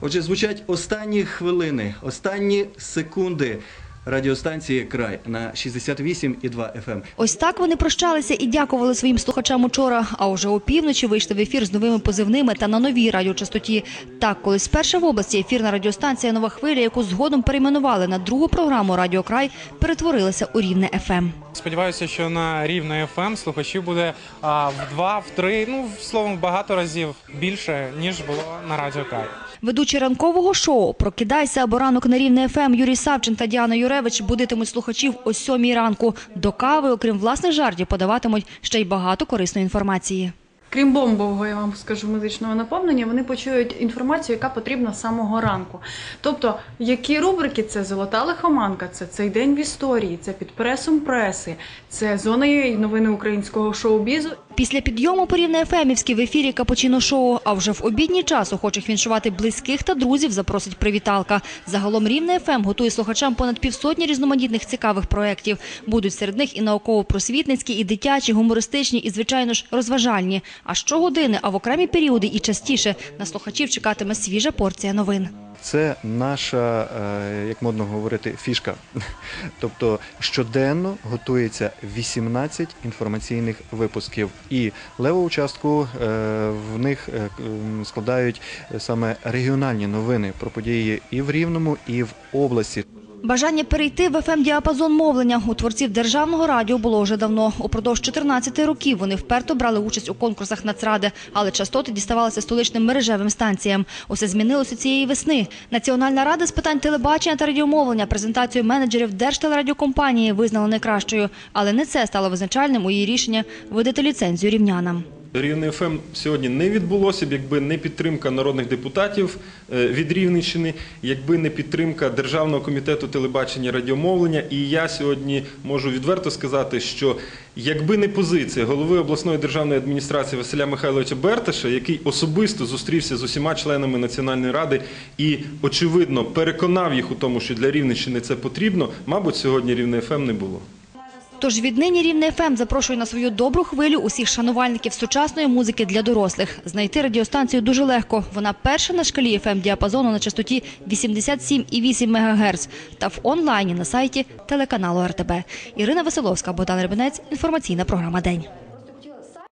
Отже, звучать останні хвилини, останні секунди радіостанції Край на 68,2 FM. Ось так вони прощалися і дякували своїм слухачам учора. А уже опівночі вийшли в ефір з новими позивними та на новій радіочастоті. Так, колись перша в області ефірна радіостанція Нова хвиля, яку згодом перейменували на другу програму Радіо Край, перетворилася у рівне Ем». ФМ. Сподіваюся, що на рівне FM слухачів буде а, в два, в три, ну словом, багато разів більше ніж було на радіо Кай. Ведучі ранкового шоу Прокидайся або ранок на рівне ФМ Юрій Савчин та Діана Юревич будитимуть слухачів о сьомій ранку. До кави, окрім власних жартів, подаватимуть ще й багато корисної інформації. Крім бомбового, я вам скажу музичного наповнення, вони почують інформацію, яка потрібна з самого ранку. Тобто, які рубрики це золота лихоманка, це цей день в історії, це під пресом преси, це зона новини українського шоу-бізу. Після підйому по рівне ФМівській в ефірі Капучино шоу, а вже в обідній час охочих віншувати близьких та друзів запросить привіталка. Загалом рівне ФМ готує слухачам понад півсотні різноманітних цікавих проєктів. Будуть серед них і науково-просвітницькі, і дитячі, гумористичні, і звичайно ж розважальні. А щогодини, а в окремі періоди і частіше на слухачів чекатиме свіжа порція новин. Це наша, е, як модно говорити, фішка. Тобто щоденно готується 18 інформаційних випусків, і леву частку е, в них е, складають саме регіональні новини про події і в Рівному, і в області. Бажання перейти в ФМ-діапазон мовлення у творців державного радіо було вже давно. Упродовж 14 років вони вперто брали участь у конкурсах Нацради, але частоти діставалися столичним мережевим станціям. Усе змінилося цієї весни. Національна рада з питань телебачення та радіомовлення презентацію менеджерів Держтелерадіокомпанії визнала найкращою, але не це стало визначальним у її рішення видати ліцензію рівнянам. Рівне ФМ сьогодні не відбулося б, якби не підтримка народних депутатів е, від Рівненщини, якби не підтримка Державного комітету телебачення і радіомовлення. І я сьогодні можу відверто сказати, що якби не позиція голови обласної державної адміністрації Василя Михайловича Берташа, який особисто зустрівся з усіма членами Національної ради і, очевидно, переконав їх у тому, що для Рівненщини це потрібно, мабуть, сьогодні Рівне ФМ не було. Тож віднині Рівне ФМ запрошує на свою добру хвилю усіх шанувальників сучасної музики для дорослих. Знайти радіостанцію дуже легко. Вона перша на шкалі ФМ діапазону на частоті 87,8 МГц та в онлайні на сайті телеканалу РТБ. Ірина Василовська, Богдан Ребенець. Інформаційна програма День.